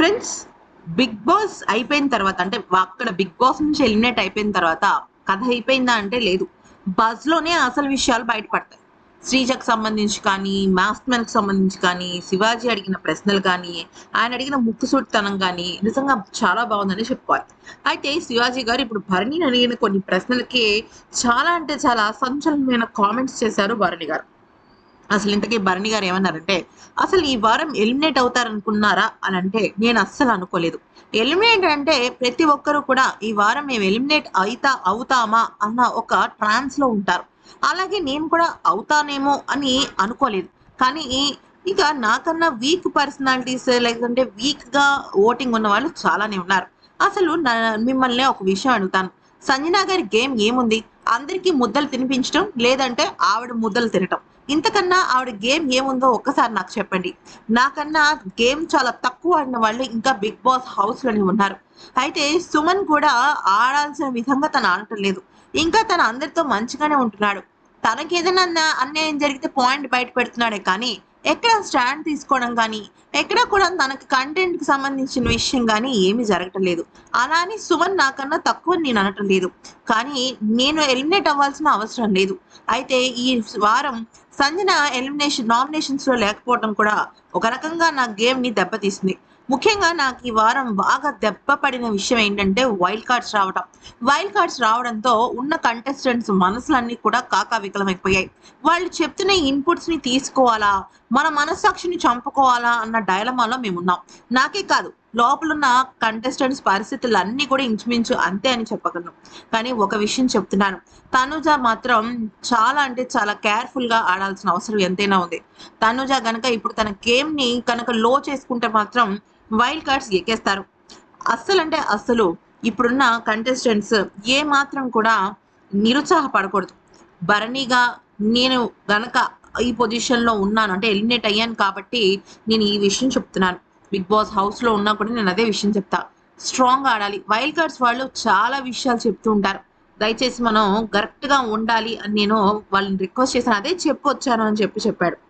Friends big boss అయిపోయిన తర్వాత అంటే అక్కడ బిగ్ బాస్ నుంచి ఎలిమినేట్ అయిపోయిన తర్వాత కథ అయిపోయిందా అంటే లేదు. బజ్లోనే అసలు విషయాలు బయటపడతాయి. శ్రీజకు సంబంధించి కానీ మాస్మెన్కి సంబంధించి కానీ శివాజీ అడిగిన ప్రశ్నలు కానీ ఆయన అడిగిన ముక్కుసూటితనం కానీ నిజంగా చాలా బాగుందని చెప్పుకోవాలి. అయితే శివాజీ గారు ఇప్పుడు భరణిని అడిగిన కొన్ని ప్రశ్నలకి చాలా అంటే చాలా సంచలనమైన కామెంట్స్ చేశారు భరణి గారు. అసలు ఇంతకీ భరణి గారు ఏమన్నారంటే అసలు ఈ వారం ఎలిమినేట్ అవుతారనుకున్నారా? అని అంటే నేను అస్సలు అనుకోలేదు. ఎలిమినేట్ అంటే ప్రతి ఒక్కరు కూడా ఈ వారం మేము ఎలిమినేట్ అవుతా అవుతామా అన్న ఒక ట్రాన్స్లో ఉంటారు. అలాగే నేను కూడా అవుతానేమో అని అనుకోలేదు. కానీ ఇక నాకన్నా వీక్ పర్సనాలిటీస్ లేదంటే వీక్గా ఓటింగ్ ఉన్న వాళ్ళు చాలానే ఉన్నారు. అసలు నా- మిమ్మల్ని ఒక విషయం అడుగుతాను. సంజనా గారి గేమ్ ఏముంది? అందరికీ ముద్దలు తినిపించడం లేదంటే ఆవిడ ముద్దలు తినటం. ఇంతకన్నా ఆవిడ గేమ్ ఏముందో ఒక్కసారి నాకు చెప్పండి. నాకన్నా గేమ్ చాలా తక్కువ ఆడిన వాళ్ళు ఇంకా బిగ్ బాస్ హౌస్లోనే ఉన్నారు. అయితే సుమన్ కూడా ఆడాల్సిన విధంగా తను ఆడటం లేదు. ఇంకా తను అందరితో మంచిగానే ఉంటున్నాడు. తనకి ఏదైనా అన్న- అన్యాయం జరిగితే పాయింట్ బయట పెడుతున్నాడే కానీ ఎక్కడ స్టాండ్ తీసుకోవడం కానీ ఎక్కడ కూడా తనకు కంటెంట్కి సంబంధించిన విషయం కానీ ఏమీ జరగటం లేదు. అలా అని సుమన్ నాకన్నా తక్కువ నేను అనటం లేదు. కానీ నేను ఎలిమినేట్ అవ్వాల్సిన అవసరం లేదు. అయితే ఈ వారం సంజన ఎలిమినేషన్ నామినేషన్స్లో లేకపోవడం కూడా ఒక రకంగా నా గేమ్ని దెబ్బతీసింది. ముఖ్యంగా నాకు ఈ వారం బాగా దెబ్బ పడిన విషయం ఏంటంటే వైల్డ్ కార్డ్స్ రావడం వైల్డ్ కార్డ్స్ రావడంతో ఉన్న కంటెస్టెంట్స్ మనసులన్నీ కూడా కాకావికలమైపోయాయి. వాళ్ళు చెప్తున్న ఇన్పుట్స్ని తీసుకోవాలా? మన మనస్సాక్షిని చంపుకోవాలా? అన్న డైలమాలో మేము ఉన్నాం నాకే కాదు లోపలున్న కంటెస్టెంట్స్ పరిస్థితులు అన్ని కూడా ఇంచుమించు అంతే అని చెప్పగలను. కానీ ఒక విషయం చెప్తున్నాను. తనుజ మాత్రం చాలా అంటే చాలా కేర్ఫుల్గా ఆడాల్సిన అవసరం ఎంతైనా ఉంది. తనుజ గనక ఇప్పుడు తన గేమ్ని కనుక లో చేసుకుంటే మాత్రం వైల్డ్ కార్డ్స్ ఎక్కేస్తారు. అస్సలు అంటే అస్సలు ఇప్పుడున్న కంటెస్టెంట్స్ ఏ మాత్రం కూడా నిరుత్సాహపడకూడదు. భరణిగా నేను గనక ఈ పొజిషన్లో ఉన్నాను అంటే ఎలిమినేట్ అయ్యాను కాబట్టి నేను ఈ విషయం చెప్తున్నాను. బిగ్ బాస్ హౌస్లో ఉన్నా కూడా నేను అదే విషయం చెప్తా. స్ట్రాంగ్ ఆడాలి. వైల్డ్ కార్డ్స్ వాళ్ళు చాలా విషయాలు చెప్తూ ఉంటారు. దయచేసి మనం కరెక్ట్గా ఉండాలి అని నేను వాళ్ళని రిక్వెస్ట్ చేశాను. అదే చెప్పొచ్చాను అని చెప్పి చెప్పాడు.